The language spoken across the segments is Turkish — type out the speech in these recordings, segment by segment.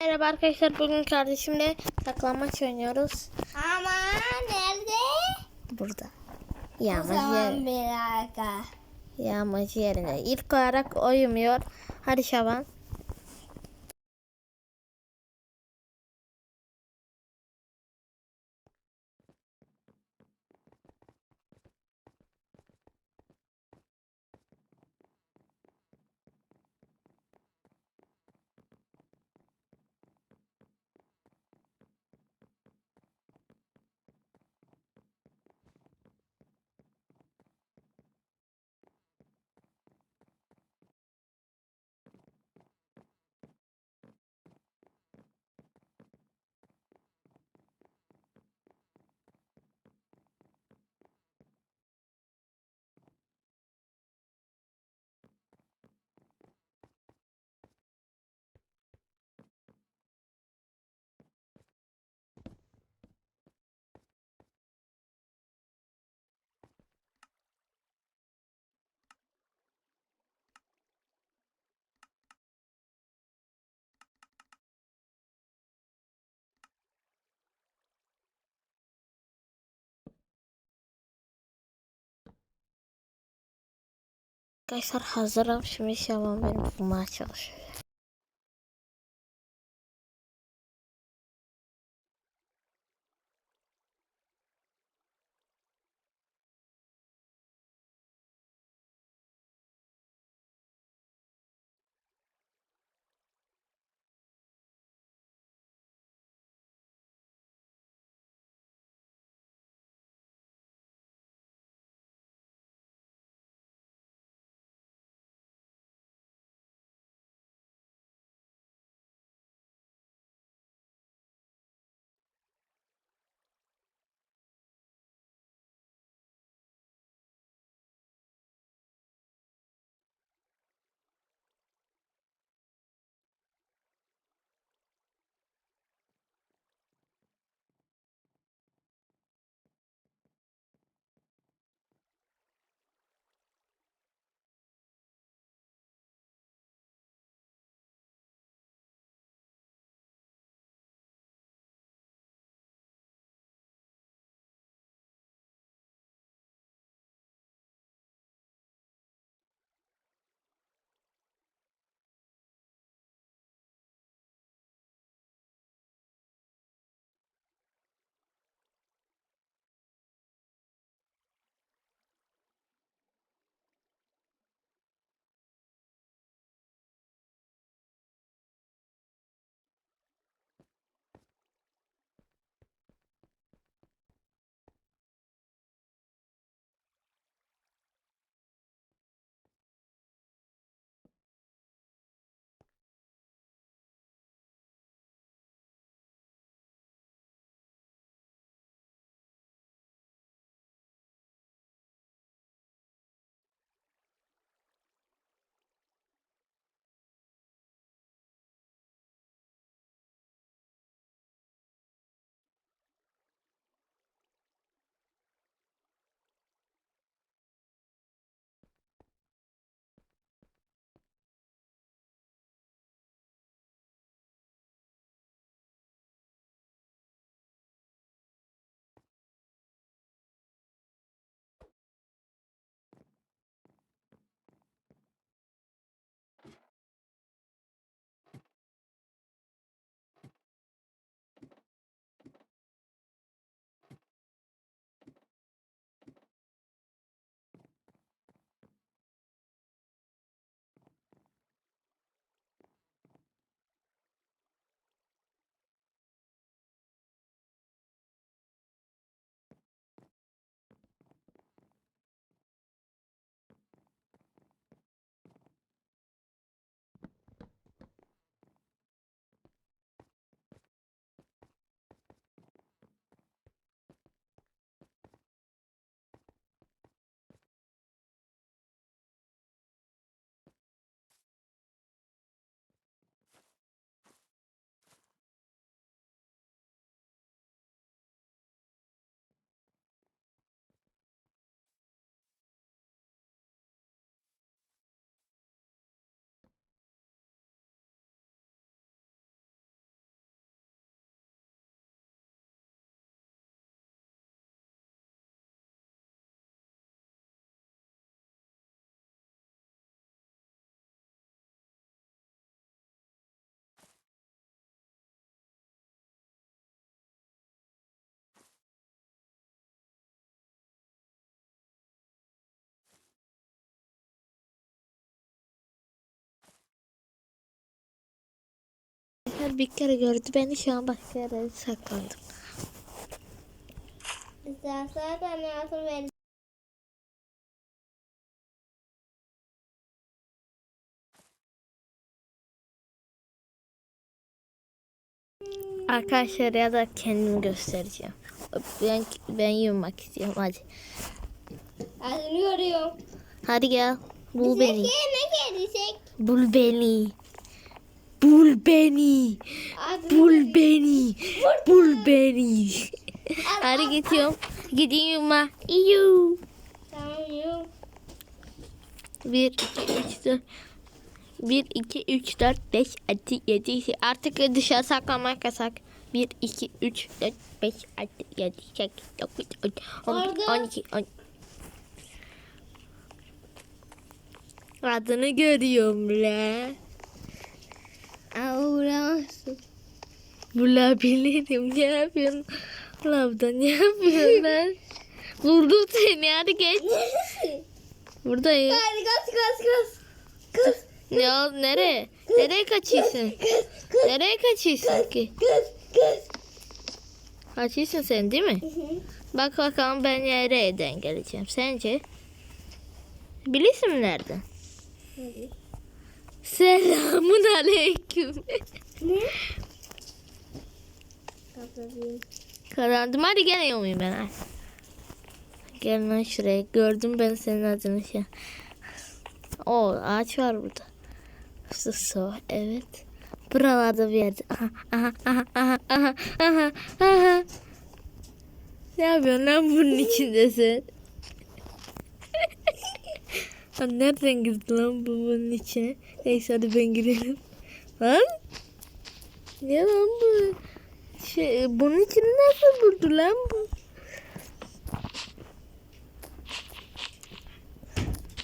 Merhaba arkadaşlar bugün kardeşimle saklanmaç oynuyoruz. Ama nerede? Burada. Yağmacı, zaman yer, bir dakika. yağmacı yerine. İlk olarak o uyumuyor. Hadi Şaban. Arkadaşlar hazırım. Şimdi Şaban benim bulmaya çalışıyor. Arkadaşlar bir kere gördü beni şu an başka yere saklandım. İstersen ben yardım ver. Arkadaşlar ya da kendimi göstereceğim. Ben ben yummak istiyorum hadi. Adını görüyorum. Hadi gel. Bul beni. Bul beni. Bul beni. Bul beni. Bul beni. Hadi gidiyorum. Gideyim. 1, 2, 3, 4. 1, 2, 3, 4, 5, 6, 7, 8. Artık dışarı saklanmak yasak. 1, 2, 3, 4, 5, 6, 7, 8, 9, 10, 11, Orada. 12, 13. Adını görüyorum la. Aurası. Bulabilirim. Ne yapıyorsun? Lavda ne yapıyorsun lan? Buldum seni hadi geç. Buradayım. Hadi kaç kaç kaç. Kız. Ne ol nereye? Nereye kaçıyorsun? Kız. Kız. Nereye kaçıyorsun ki? Kız. Kız. Kaçıyorsun sen değil mi? Bak bakalım ben nereden geleceğim. Sence? Bilirsin mi nereden? Selamun aleyküm. Ne? Karandım hadi gene muyum ben? Hadi. Gel lan şuraya. Gördüm ben senin adını şey. O ağaç var burada. Su su evet. Buralarda bir yerde. Aha aha aha aha aha aha aha. Ne yapıyorsun lan bunun içindesin? Lan nereden girdi lan bu bunun içine? Neyse hadi ben girelim. Lan? Ne lan bu? Şey, bunun içine nasıl buldu lan bu?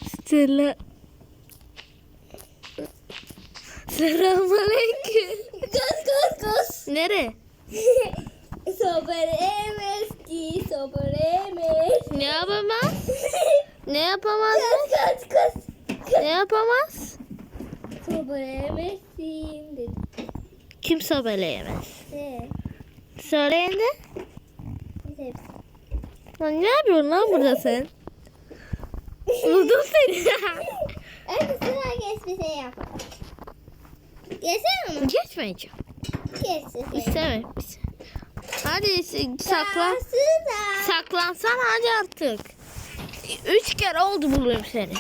Stella. Selamünaleyküm. Kız kız kız. Nere? Sobremez ki sobremez. Ne yapamaz? Ne yapamaz? Kız kız kız. Ne yapamaz? Sobremezsin dedi. Kim sobeleyemez? Ne? Söyleyin de. Hepsi. Lan ne yapıyorsun lan burada sen? Buldum seni. Hadi sıra geç bir şey yap. Geçsene mi? Geçmeyeceğim. Geçsin. İstemem. Hadi saklan. Sıra. Saklansan hadi artık. Üç kere oldu buluyorum seni.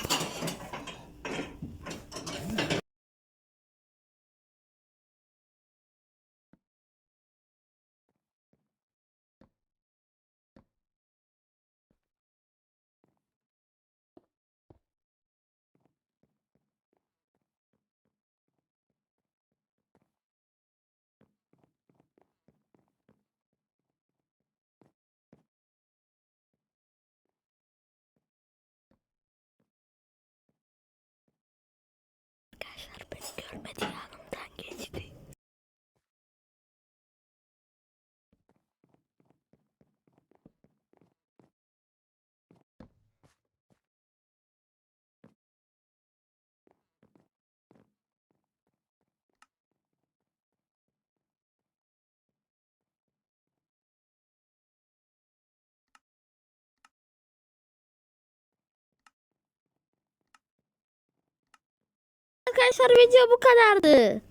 Arkadaşlar video bu kadardı.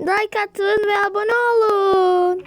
Like atın ve abone olun.